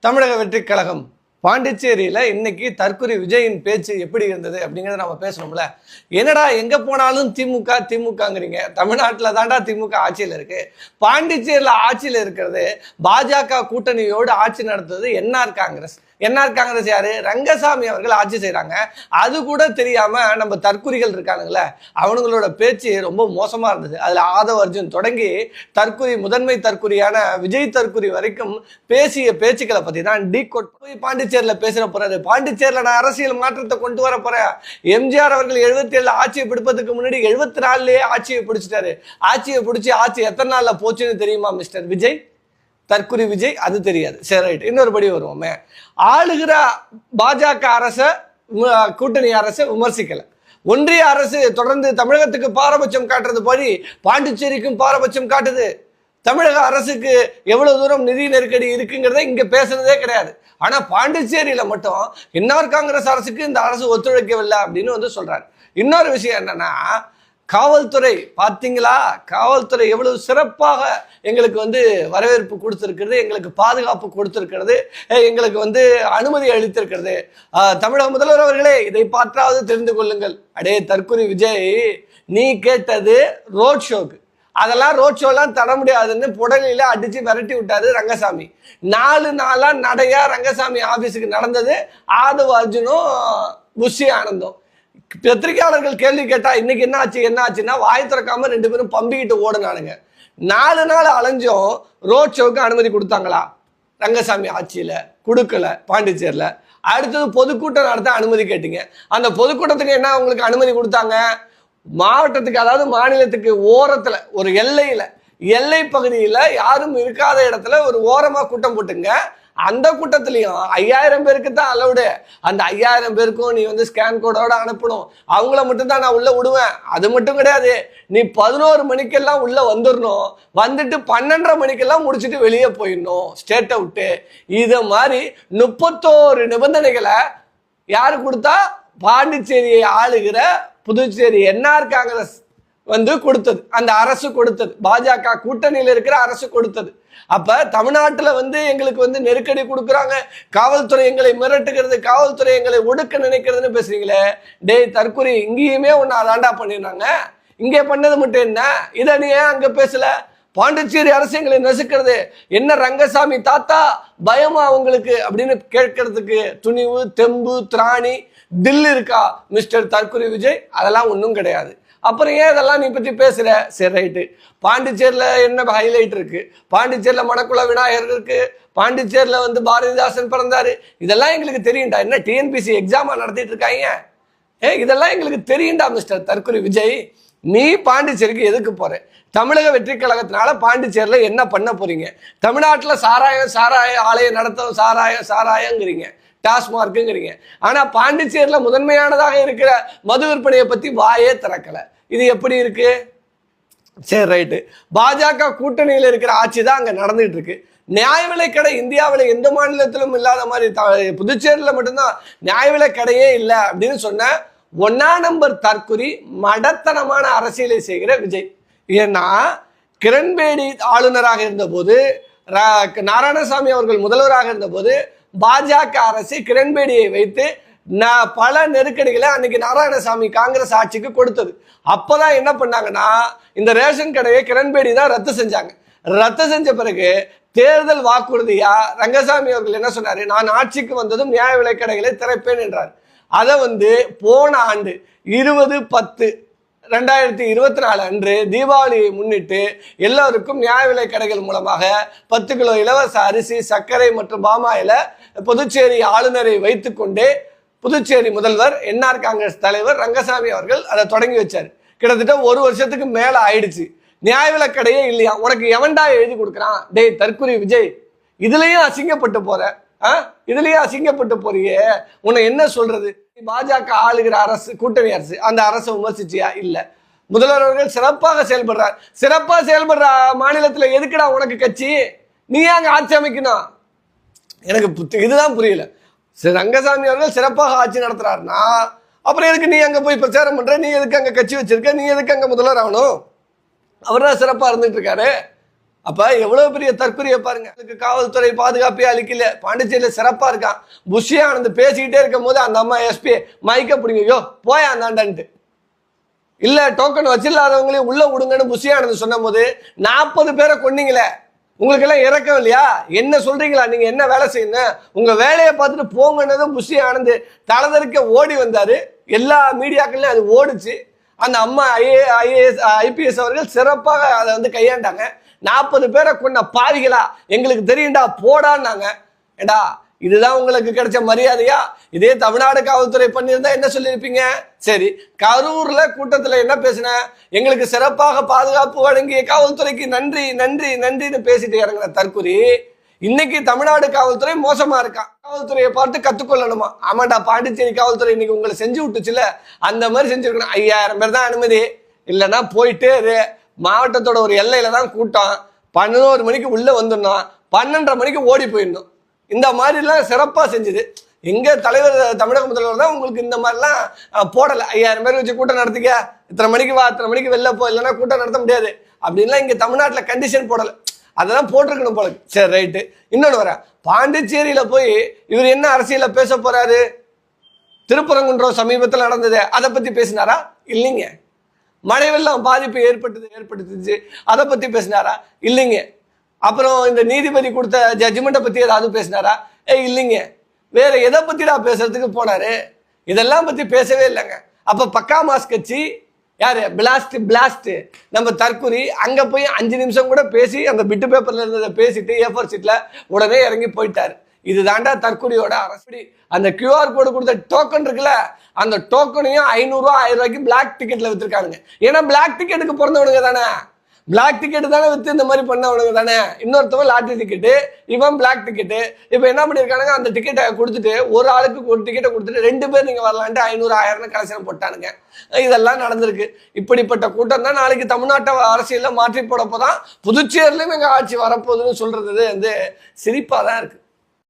தமிழக வெற்றிக் கழகம் பாண்டிச்சேரியில இன்னைக்கு தற்குறி விஜயின் பேச்சு எப்படி இருந்தது அப்படிங்கறத நம்ம பேசணும்ல. என்னடா எங்க போனாலும் திமுக திமுகங்கிறீங்க. தமிழ்நாட்டில் தாண்டா திமுக ஆட்சியில் இருக்கு. பாண்டிச்சேரியில ஆட்சியில் இருக்கிறது பாஜக கூட்டணியோடு ஆட்சி நடத்துவது என்ஆர் காங்கிரஸ். என்ஆர் காங்கிரஸ் யாரு? ரங்கசாமி அவர்கள் ஆட்சி செய்கிறாங்க அது கூட தெரியாம நம்ம தற்குறிகள் இருக்கானுங்களே அவனுங்களோட பேச்சு ரொம்ப மோசமா இருந்தது. அதுல ஆதவ அர்ஜுன் தொடங்கி தற்குறி முதன்மை தற்குறியான விஜய் தற்குறி வரைக்கும் பேசிய பேச்சுக்களை பத்தி தான் டீ கோட் போய் பாண்டிச்சேரியில பேசுற போறாரு. பாண்டிச்சேரியில நான் அரசியல் மாற்றத்தை கொண்டு வர போறேன். எம்ஜிஆர் அவர்கள் எழுபத்தி ஏழு ஆட்சியை பிடிப்பதுக்கு முன்னாடி எழுபத்தி நாலுலயே ஆட்சியை பிடிச்சிட்டாரு. ஆட்சியை பிடிச்சி ஆட்சி எத்தனை நாள்ல போச்சுன்னு தெரியுமா மிஸ்டர் விஜய்? தற்குறி விஜய் அது தெரியாது. சரி ரைட் இன்னொரு படி வருவோமே. ஆளுகிற பாஜக அரசை கூட்டணி அரசை விமர்சிக்கலை. ஒன்றிய அரசு தொடர்ந்து தமிழகத்துக்கு பாரபட்சம் காட்டுறது படி பாண்டிச்சேரிக்கும் பாரபட்சம் காட்டுது. தமிழக அரசுக்கு எவ்வளவு தூரம் நிதி நெருக்கடி இருக்குங்கிறத இங்க பேசுனதே கிடையாது. ஆனா பாண்டிச்சேரியில மட்டும் இன்னொரு காங்கிரஸ் அரசுக்கு இந்த அரசு ஒத்துழைக்கவில்லை அப்படின்னு வந்து சொல்றாரு. இன்னொரு விஷயம் என்னன்னா காவல்துறை பார்த்தீங்களா? காவல்துறை எவ்வளவு சிறப்பாக எங்களுக்கு வந்து வரவேற்பு கொடுத்துருக்கிறது எங்களுக்கு பாதுகாப்பு கொடுத்துருக்கிறது எங்களுக்கு வந்து அனுமதி அளித்திருக்கிறது. தமிழக முதல்வர் அவர்களே இதை பார்த்தாவது தெரிந்து கொள்ளுங்கள். அடே தற்குறி விஜய் நீ கேட்டது ரோட் ஷோக்கு அதெல்லாம் ரோட் ஷோலாம் தர முடியாதுன்னு புடலையில அடிச்சு விரட்டி விட்டாரு ரங்கசாமி. நாலு நாளா நடையா ரங்கசாமி ஆபீஸுக்கு நடந்தது. ஆதவ அர்ஜுனும் புஷி ஆனந்தம். பத்திரிகையாளர்கள் கேள்வி கேட்டா இன்னைக்கு என்ன ஆச்சு? என்ன ஆச்சுன்னா வாய் திறக்காம ரெண்டு பேரும் பம்பிக்கிட்டு ஓடுனானுங்க. நாலு நாள் அலைஞ்சும் ரோட் ஷோக்கு அனுமதி கொடுத்தாங்களா? ரங்கசாமி ஆட்சியில் கொடுக்கல பாண்டிச்சேரியில். அடுத்தது பொதுக்கூட்டம் நடத்த அனுமதி கேட்டீங்க. அந்த பொதுக்கூட்டத்துக்கு என்ன உங்களுக்கு அனுமதி கொடுத்தாங்க? மாவட்டத்துக்கு அதாவது மாநிலத்துக்கு ஓரத்தில் ஒரு எல்லையில் எல்லை பகுதியில் யாரும் இருக்காத இடத்துல ஒரு ஓரமாக கூட்டம் போட்டுங்க. அந்த கூட்டத்திலையும் ஐயாயிரம் பேருக்கு தான் அலவுடு அந்த ஐயாயிரம் பேருக்கும் நீ வந்து ஸ்கேன் கோடோட அனுப்பணும். அவங்கள மட்டும் தான் நான் உள்ள விடுவேன். அது மட்டும் கிடையாது. நீ பதினோரு மணிக்கெல்லாம் உள்ள வந்துடணும் வந்துட்டு பன்னெண்டரை மணிக்கெல்லாம் முடிச்சுட்டு வெளியே போயிடணும். ஸ்டேட்டை விட்டு. இது மாதிரி முப்பத்தோரு நிபந்தனைகளை யார் கொடுத்தா? பாண்டிச்சேரியை ஆளுகிற புதுச்சேரி என்ஆர் காங்கிரஸ் வந்து கொடுத்தது. அந்த அரசு கொடுத்தது. பாஜக கூட்டணியில் இருக்கிற அரசு கொடுத்தது. அப்ப தமிழ்நாட்டுல வந்து எங்களுக்கு வந்து நெருக்கடி கொடுக்குறாங்க. காவல்துறை எங்களை மிரட்டுகிறது காவல்துறை எங்களை ஒடுக்க நினைக்கிறதுன்னு பேசுறீங்களே. டேய் தற்கொலை இங்கேயுமே ஒன்னு அதாண்டா பண்ணிருந்தாங்க. இங்கே பண்ணது மட்டும் என்ன? இதை நீ ஏன் அங்க பேசல? பாண்டிச்சேரி அரசு எங்களை நசுக்கிறது. என்ன ரங்கசாமி தாத்தா பயமா அவங்களுக்கு அப்படின்னு கேட்கறதுக்கு துணிவு தெம்பு திராணி தில் இருக்கா மிஸ்டர் தற்கொலை விஜய்? அதெல்லாம் ஒன்றும் கிடையாது. அப்புறம் ஏன் இதெல்லாம் நீ பற்றி பேசுகிற சரி ரைட்டு பாண்டிச்சேரியில் என்ன ஹைலைட் இருக்குது பாண்டிச்சேரியில் மணக்குள விநாயகர் இருக்குது பாண்டிச்சேரியில் வந்து பாரதிதாசன் பிறந்தார். இதெல்லாம் எங்களுக்கு தெரியும்டா. என்ன டிஎன்பிசி எக்ஸாமாக நடத்திட்டு இருக்காங்க? ஏ இதெல்லாம் எங்களுக்கு தெரியும்டா மிஸ்டர் தற்கொலை விஜய். நீ பாண்டிச்சேரிக்கு எதுக்கு போற? தமிழக வெற்றி கழகத்தினால பாண்டிச்சேரியில் என்ன பண்ண போறீங்க? தமிழ்நாட்டில் சாராயம் சாராய ஆலயம் நடத்தும் சாராயம் சாராயங்கிறீங்க. டாஸ்மார்க்குங்கிறீங்க. ஆனால் பாண்டிச்சேரியில் முதன்மையானதாக இருக்கிற மது விற்பனையை பற்றி வாயே திறக்கல. இது எப்படி இருக்கு? சரி ரைட்டு பாஜக கூட்டணியில் இருக்கிற ஆட்சி தான் அங்கே நடந்துகிட்டு இருக்கு. நியாய விலை கடை இந்தியாவில் எந்த மாநிலத்திலும் இல்லாத மாதிரி த- புதுச்சேரியில் மட்டும்தான் நியாய விலை கடையே இல்லை அப்படின்னு சொன்ன ஒன்னா நம்பர் தற்குறி மடத்தனமான அரசியலை செய்கிற விஜய். ஏன்னா கிரண்பேடி ஆளுநராக இருந்தபோது ரா- நாராயணசாமி அவர்கள் முதல்வராக இருந்தபோது பாஜக அரசு கிரண்பேடியை வைத்து நான் பல நெருக்கடிகளை அன்னைக்கு நாராயணசாமி காங்கிரஸ் ஆட்சிக்கு கொடுத்தது. அப்பதான் என்ன பண்ணாங்கன்னா இந்த ரேஷன் கடையை கிரண்பேடி தான் ரத்து செஞ்சாங்க. ரத்து செஞ்ச பிறகு தேர்தல் வாக்குறுதியா ரங்கசாமி அவர்கள் என்ன சொன்னாரு? நான் ஆட்சிக்கு வந்ததும் நியாய விலைக்கடைகளை திறப்பேன் என்றார். அதை வந்து போன ஆண்டு இருபது பத்து ரெண்டாயிரத்தி இருபத்தி நாலு அன்று தீபாவளியை முன்னிட்டு எல்லோருக்கும் நியாய விலை கடைகள் மூலமாக பத்து கிலோ இலவச அரிசி சர்க்கரை மற்றும் பாமாயில புதுச்சேரி ஆளுநரை வைத்துக்கொண்டு புதுச்சேரி முதல்வர் என்ஆர் காங்கிரஸ் தலைவர் ரங்கசாமி அவர்கள் அதை தொடங்கி வச்சார். கிட்டத்தட்ட ஒரு வருஷத்துக்கு மேல ஆயிடுச்சு. நியாய விலக்கடையே கடையே இல்லையா? உனக்கு எவன்டா எழுதி கொடுக்குறான்? டேய் தற்குறி விஜய் இதுலயும் அசிங்கப்பட்டு போற. ஆ? இதுலயும் அசிங்கப்பட்டு போறியே. உன்னை என்ன சொல்றது? பாஜக ஆளுகிற அரசு கூட்டணி அரசு அந்த அரசை விமர்சிச்சியா? இல்ல. முதல்வர் அவர்கள் சிறப்பாக செயல்படுறார். சிறப்பாக செயல்படுற மாநிலத்தில் எதுக்குடா உனக்கு கட்சி? நீ அங்கே ஆட்சி அமைக்கணும்? எனக்கு இதுதான் புரியல. ரங்கசாமி அவர்கள் சிறப்பாக ஆட்சி நடத்துறாருன்னா அப்புறம் எதுக்கு நீ அங்கே போய் பிரச்சாரம் பண்ணுற நீ எதுக்கு அங்கே கட்சி வச்சிருக்க? நீ எதுக்கு அங்கே முதல்வர் ஆகணும்? அவர் தான் சிறப்பாக இருந்துட்டு இருக்காரு. அப்போ எவ்வளோ பெரிய தற்கொலையை பாருங்க. அதுக்கு காவல்துறை பாதுகாப்பே அளிக்கல. பாண்டிச்சேரியில் சிறப்பாக இருக்கான். புஷி ஆனந்த் பேசிக்கிட்டே இருக்கும் போது அந்த அம்மா எஸ்பி மைக்க பிடிங்க. ஐயோ போய் அந்தாண்டான்ட்டு இல்லை டோக்கன் வச்சில்லாதவங்களையும் உள்ளே விடுங்கன்னு புஷி சொன்னபோது சொன்ன போது நாற்பது பேரை கொன்னீங்களே. உங்களுக்கு எல்லாம் இறக்கம் இல்லையா? என்ன சொல்றீங்களா? நீங்க என்ன வேலை செய்யணும்? உங்க வேலையை பார்த்துட்டு போங்கன்னதும் புஷி ஆனந்த் தலதறிக்க ஓடி வந்தாரு. எல்லா மீடியாக்கள்லயும் அது ஓடுச்சு. அந்த அம்மா ஐஏ ஐஏஎஸ் ஐபிஎஸ் அவர்கள் சிறப்பாக அதை வந்து கையாண்டாங்க. நாற்பது பேரை கொண்ட பாவிகளா எங்களுக்கு தெரியும்டா போடான்னாங்க. ஏடா இதுதான் உங்களுக்கு கிடைச்ச மரியாதையா? இதே தமிழ்நாடு காவல்துறை பண்ணியிருந்தா என்ன சொல்லியிருப்பீங்க? சரி கரூர்ல கூட்டத்துல என்ன பேசின? எங்களுக்கு சிறப்பாக பாதுகாப்பு வழங்கிய காவல்துறைக்கு நன்றி நன்றி நன்றின்னு பேசிட்டு இறங்கின தற்கொலை இன்னைக்கு தமிழ்நாடு காவல்துறை மோசமா இருக்கா? காவல்துறையை பார்த்து கத்துக்கொள்ளணுமா? ஆமாண்டா பாண்டிச்சேரி காவல்துறை இன்னைக்கு உங்களை செஞ்சு விட்டுச்சுல? அந்த மாதிரி செஞ்சிருக்கணும். ஐயாயிரம் பேர் தான் அனுமதி. இல்லைன்னா போயிட்டு மாவட்டத்தோட ஒரு எல்லையில தான் கூட்டம். பதினோரு மணிக்கு உள்ள வந்துடணும். பன்னெண்டரை மணிக்கு ஓடி போயிடணும். இந்த மாதிரிலாம் சிறப்பாக செஞ்சுது. எங்க தலைவர் தமிழக முதல்வர் தான் உங்களுக்கு இந்த மாதிரிலாம் போடலை. ஐயாயிரம் பேர் வச்சு கூட்டம் நடத்திக்க இத்தனை மணிக்கு வா இத்தனை மணிக்கு வெளில போ இல்லைன்னா கூட்டம் நடத்த முடியாது. அப்படின்லாம் இங்கே தமிழ்நாட்டில் கண்டிஷன் போடலை. அதெல்லாம் போட்டிருக்கணும் போல. சரி ரைட்டு. இன்னொன்று வரேன். பாண்டிச்சேரியில் போய் இவர் என்ன அரசியலில் பேச போறாரு? திருப்பரங்குன்றம் சமீபத்தில் நடந்தது. அதை பற்றி பேசினாரா? இல்லைங்க. மழை வெள்ளம் பாதிப்பு ஏற்பட்டது ஏற்படுத்துச்சு. அதை பற்றி பேசினாரா? இல்லைங்க. அப்புறம் இந்த நீதிபதி கொடுத்த ஜட்ஜ்மெண்ட்டை பற்றி ஏதாவது பேசினாரா? ஏ இல்லைங்க. வேற எதை பற்றிடா பேசுறதுக்கு போனாரு? இதெல்லாம் பற்றி பேசவே இல்லைங்க. அப்போ பக்கா மாஸ் கட்சி யாரு? பிளாஸ்ட் பிளாஸ்ட் நம்ம தற்குறி அங்க போய் அஞ்சு நிமிஷம் கூட பேசி அந்த பிட்டு பேப்பர்ல இருந்ததை பேசிட்டு ஏஃபோர் சீட்ல உடனே இறங்கி போயிட்டாரு. இதுதாண்டா தற்குறியோட அரசு. அந்த கியூஆர் கோடு கொடுத்த டோக்கன் இருக்குல்ல அந்த டோக்கனையும் ஐநூறுரூவா ஆயிரம் ரூபாய்க்கு பிளாக் டிக்கெட்ல வித்துருக்கானுங்க. ஏன்னா பிளாக் டிக்கெட்டுக்கு பிறந்தவனுங்க தானே? பிளாக் டிக்கெட் தானே வித்து இந்த மாதிரி பண்ணவனுங்க தானே? இன்னொருத்தவன் லாட்டரி டிக்கெட்டு இவன் பிளாக் டிக்கெட்டு இப்போ என்ன பண்ணியிருக்கானுங்க அந்த டிக்கெட்டை கொடுத்துட்டு ஒரு ஆளுக்கு ஒரு டிக்கெட்டை கொடுத்துட்டு ரெண்டு பேர் நீங்கள் வரலான்ட்டு ஐநூறு ஆயிரம் கலெக்ஷன் போட்டானுங்க. இதெல்லாம் நடந்திருக்கு. இப்படிப்பட்ட கூட்டம் தான் நாளைக்கு தமிழ்நாட்டை அரசியலில் மாற்றி போடப்போ தான் புதுச்சேரியிலும் எங்கள் ஆட்சி வரப்போகுதுன்னு சொல்கிறது வந்து சிரிப்பாக தான் இருக்குது